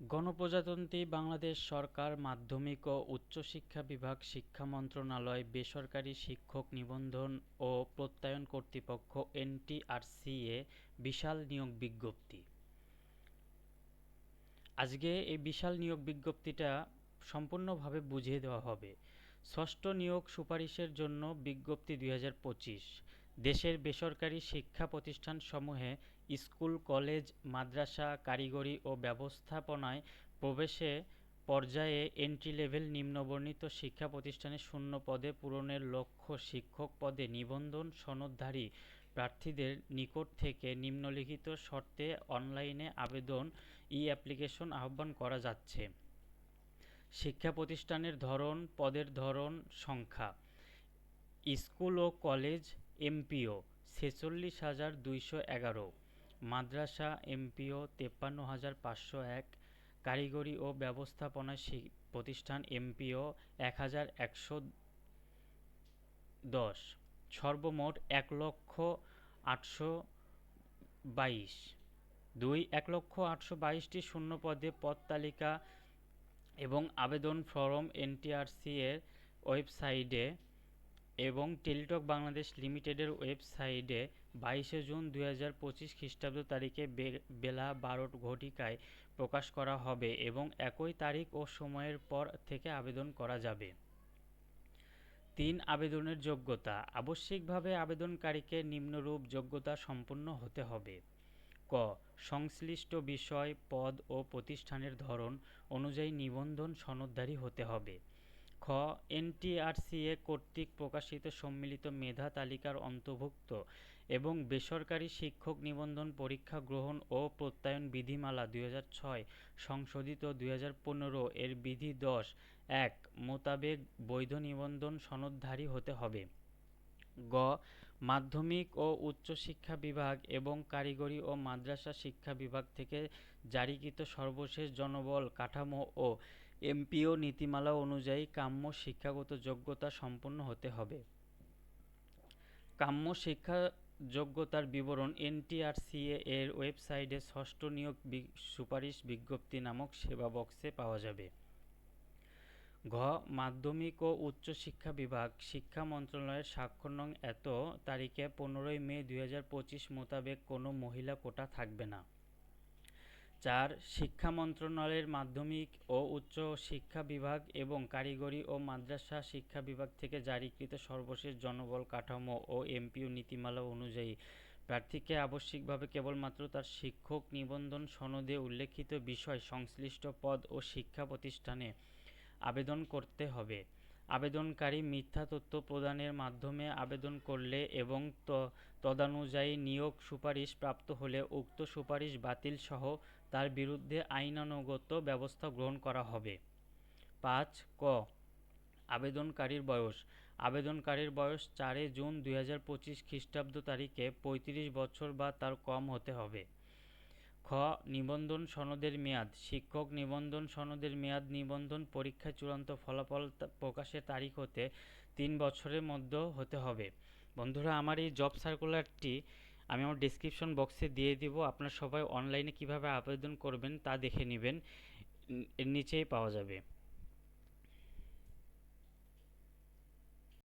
গণপ্রজাতন্ত্রী বাংলাদেশ সরকার মাধ্যমিক ও উচ্চশিক্ষা বিভাগ শিক্ষা মন্ত্রণালয়, বেসরকারি শিক্ষক নিবন্ধন ও প্রত্যয়ন কর্তৃপক্ষ এনটিআরসি এ বিশাল নিয়োগ বিজ্ঞপ্তি। আজকে এই বিশাল নিয়োগ বিজ্ঞপ্তিটা সম্পূর্ণভাবে বুঝিয়ে দেওয়া হবে। ষষ্ঠ নিয়োগ সুপারিশের জন্য বিজ্ঞপ্তি দুই হাজার পঁচিশ। দেশের বেসরকারি শিক্ষা প্রতিষ্ঠানসমূহে স্কুল, কলেজ, মাদ্রাসা, কারিগরি ও ব্যবস্থাপনায় প্রবেশে পর্যায়ে এন্ট্রি লেভেল নিম্নবর্ণিত শিক্ষা প্রতিষ্ঠানে শূন্য পদে পূরণের লক্ষ্য শিক্ষক পদে নিবন্ধন সনদধারী প্রার্থীদের নিকট থেকে নিম্নলিখিত শর্তে অনলাইনে আবেদন ই অ্যাপ্লিকেশন আহ্বান করা যাচ্ছে। শিক্ষা প্রতিষ্ঠানের ধরন, পদের ধরন, সংখ্যা। স্কুল ও কলেজ এমপিও ছেচল্লিশ হাজার দুইশো এগারো, মাদ্রাসা এমপিও তেপ্পান্ন হাজার পাঁচশো এক, কারিগরি ও ব্যবস্থাপনা প্রতিষ্ঠান এমপিও এক হাজার একশো দশ, সর্বমোট এক লক্ষ আটশো বাইশ। দুই, এক লক্ষ আটশো বাইশটি শূন্য পদে পদ তালিকা এবং আবেদন ফরম এনটিআরসি এর ওয়েবসাইটে এবং টেলিটক বাংলাদেশ লিমিটেডের ওয়েবসাইটে বাইশে জুন দুই হাজার পঁচিশ খ্রিস্টাব্দ তারিখে বেলা বারো ঘটিকায় প্রকাশ করা হবে এবং একই তারিখ ও সময়ের পর থেকে আবেদন করা যাবে। তিন, আবেদনের যোগ্যতা। আবশ্যিকভাবে আবেদনকারীকে নিম্নরূপ যোগ্যতা সম্পন্ন হতে হবে। ক, সংশ্লিষ্ট বিষয়, পদ ও প্রতিষ্ঠানের ধরন অনুযায়ী নিবন্ধন সনদধারী হতে হবে। খ এনটিআরসিএ কর্তৃক প্রকাশিত সম্মিলিত মেধা তালিকার অন্তর্ভুক্ত এবং বেসরকারি শিক্ষক নিবন্ধন পরীক্ষা গ্রহণ ও প্রত্যয়ন বিধিমালা দুই ছয়, সংশোধিত হাজার পনেরো এর বিধি দশ, এক, মোতাবেক বৈধ নিবন্ধন সনদধারী হতে হবে। গ মাধ্যমিক ও উচ্চশিক্ষা বিভাগ এবং কারিগরি ও মাদ্রাসা শিক্ষা বিভাগ থেকে জারিকৃত সর্বশেষ জনবল কাঠামো ও এমপিও নীতিমালা অনুযায়ী কাম্য শিক্ষাগত যোগ্যতা সম্পন্ন হতে হবে। কাম্য শিক্ষা যোগ্যতার বিবরণ এনটিআরসিএ এর ওয়েবসাইটে ষষ্ঠ নিয়োগ সুপারিশ বিজ্ঞপ্তি নামক সেবা বক্সে পাওয়া যাবে। ঘ, মাধ্যমিক ও উচ্চশিক্ষা বিভাগ শিক্ষা মন্ত্রণালয়ের স্বাক্ষর নং এত, তারিখে পনেরোই মে দুই হাজার পঁচিশ মোতাবেক কোনো মহিলা কোটা থাকবে না। চার, শিক্ষা মন্ত্রণালয়ের মাধ্যমিক ও উচ্চ শিক্ষা বিভাগ এবং কারিগরি ও মাদ্রাসা শিক্ষা বিভাগ থেকে জারিকৃত সর্বশেষ জনবল কাঠামো ও এমপিও নীতিমালা অনুযায়ী প্রার্থীকে আবশ্যিকভাবে কেবলমাত্র তার শিক্ষক নিবন্ধন সনদে উল্লেখিত বিষয় সংশ্লিষ্ট পদ ও শিক্ষা প্রতিষ্ঠানে আবেদন করতে হবে। আবেদনকারী মিথ্যা তথ্য প্রদানের মাধ্যমে আবেদন করলে এবং তদানুযায়ী নিয়োগ সুপারিশ প্রাপ্ত হলে উক্ত সুপারিশ বাতিলসহ তার বিরুদ্ধে আইনানুগত ব্যবস্থা গ্রহণ করা হবে। পাঁচ, ক, আবেদনকারীর বয়স। আবেদনকারীর বয়স চারে জুন দুই হাজার পঁচিশ খ্রিস্টাব্দ তারিখে পঁয়ত্রিশ বছর বা তার কম হতে হবে। খ, নিবন্ধন সনদের মেয়াদ। শিক্ষক নিবন্ধন সনদের মেয়াদ নিবন্ধন পরীক্ষায় চূড়ান্ত ফলাফল প্রকাশের তারিখ হতে তিন বছরের মধ্যে হতে হবে। বন্ধুরা, আমার এই জব সার্কুলারটি আমি আমার ডিসক্রিপশন বক্সে দিয়ে দিব। আপনার সবাই অনলাইনে কীভাবে আবেদন করবেন তা দেখে নেবেন। এর নিচেই পাওয়া যাবে।